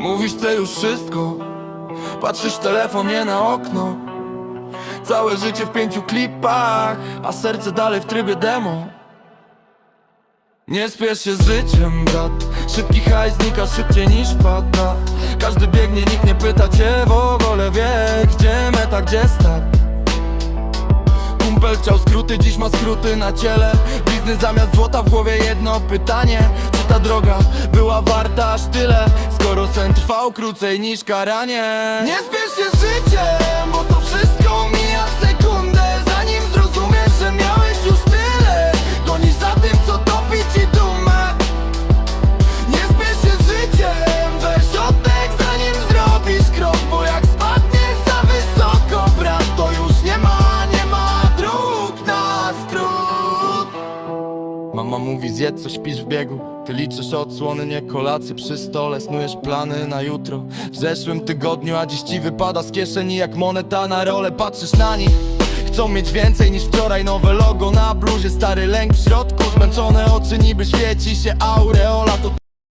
Mówisz chcę już wszystko. Patrzysz telefon, nie na okno. Całe życie w pięciu klipach A serce dalej w trybie demo. Nie spiesz się z życiem, brat. Szybki hajs znika szybciej niż pada. Każdy biegnie, nikt nie pyta cię w ogóle. Wie Gdzie meta, gdzie start. Kumpel chciał skróty, dziś ma skróty na ciele. Biznes zamiast złota w głowie jedno pytanie. Czy ta droga była warta aż tyle trwał krócej niż karanie. Nie spiesz się z Mama mówi zjedz co śpisz w biegu. Ty liczysz odsłony, nie kolacje. Przy stole Snujesz plany na jutro. W zeszłym tygodniu, a dziś ci wypada z kieszeni Jak moneta na rolę, patrzysz na nich. Chcą mieć więcej niż wczoraj. Nowe logo na bluzie, stary lęk w środku. Zmęczone oczy niby świeci się aureola. To